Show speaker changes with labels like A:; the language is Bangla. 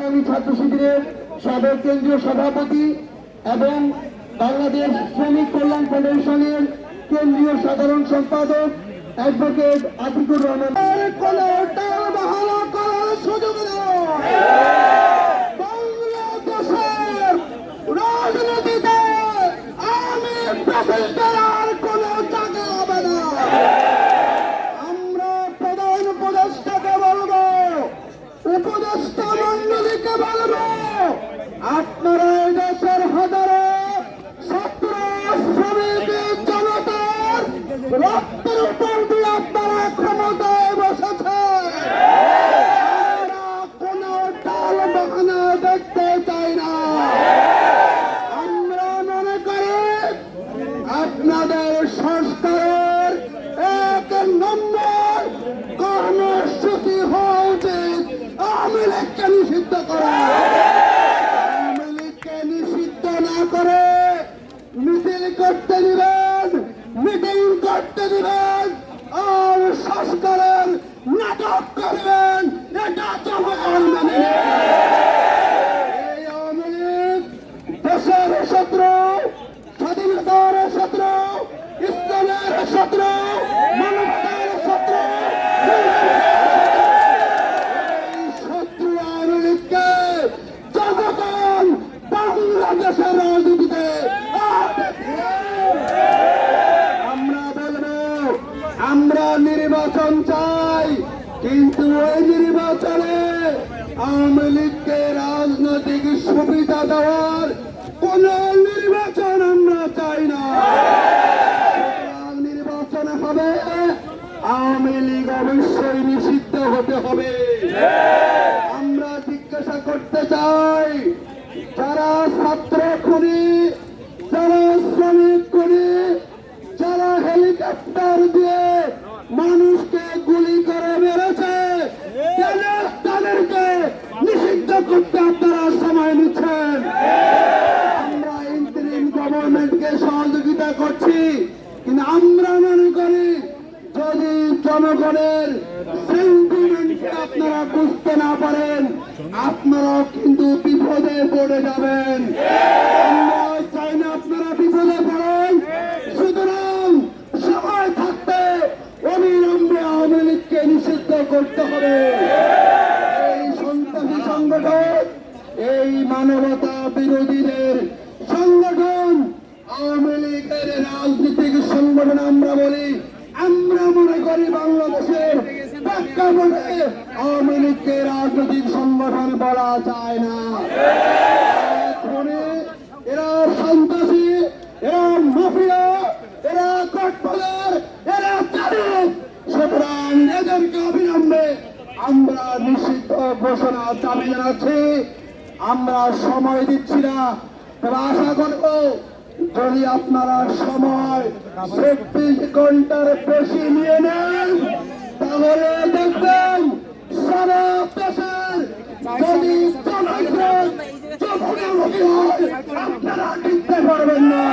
A: ইসলামী ছাত্র শিবিরের সাবেক কেন্দ্রীয় সভাপতি এবং বাংলাদেশ শ্রমিক কল্যাণ ফেডারেশনের কেন্দ্রীয় সাধারণ সম্পাদক অ্যাডভোকেট আতিকুর রহমান। সুযোগ বাংলাদেশের রাজনীতিতে আমি বলব? আপনারা দিবেন আর সংস্কারের নাটক করবেন এটা জনগণ মেনে। এই আওয়ামী লীগ দেশের শত্রু, স্বাধীনতার শত্রু, ইসলামের শত্রু মানবতার শত্রু এই শত্রু আওয়ামী লীগকে জনগণ বাংলাদেশের রাজনীতিতে আর আমরা বলব আমরা নির্বাচন চাই কিন্তু ওই নির্বাচনে আওয়ামী লীগকে রাজনৈতিক সুবিধা দেওয়ার কোন নির্বাচন আমরা চাই না। নির্বাচন হবে, আওয়ামী লীগ অবশ্যই নিষিদ্ধ হতে হবে। আমরা জিজ্ঞাসা করতে চাই, যারা ছাত্র খুনি, যারা শ্রমিক খুনি, যারা হেলিকপ্টার দিয়ে করতে আপনারা সময় নিচ্ছেন। আমরা ইন্টারিম গভর্নমেন্টকে সহযোগিতা করছি। কিন্তু আমরা মনে করি, যদি জনগণের আপনারা বুঝতে না পারেন, আপনারাও কিন্তু বিপদে পড়ে যাবেন। চাই না আপনারা বিপদে পড়েন। সুতরাং সময় থাকতে অবিলম্বে আওয়ামী লীগকে নিষিদ্ধ করতে হবে এই সন্ত্রাসী সংগঠন এই মানবতা বিরোধীদের সংগঠন আওয়ামী লীগের রাজনৈতিক সংগঠন আমরা বলি, আমরা মনে করি বাংলাদেশের প্রেক্ষাপটে আওয়ামী লীগকে রাজনৈতিক সংগঠন বলা যায় না। এরা সন্ত্রাসী, এরা মাফিয়া, এরা কটফলার এরা তারিখ সুতরাং এদেরকে অবিলম্বে আমরা নিষিদ্ধ ঘোষণা দাবি জানাচ্ছি। আমরা সময় দিচ্ছি না। তবে আশা করব, যদি আপনারা সময় চব্বিশ ঘণ্টার বেশি নিয়ে নেন, তাহলে দেখবেন সারা দেশের যদি আপনারা টিকতে পারবেন না।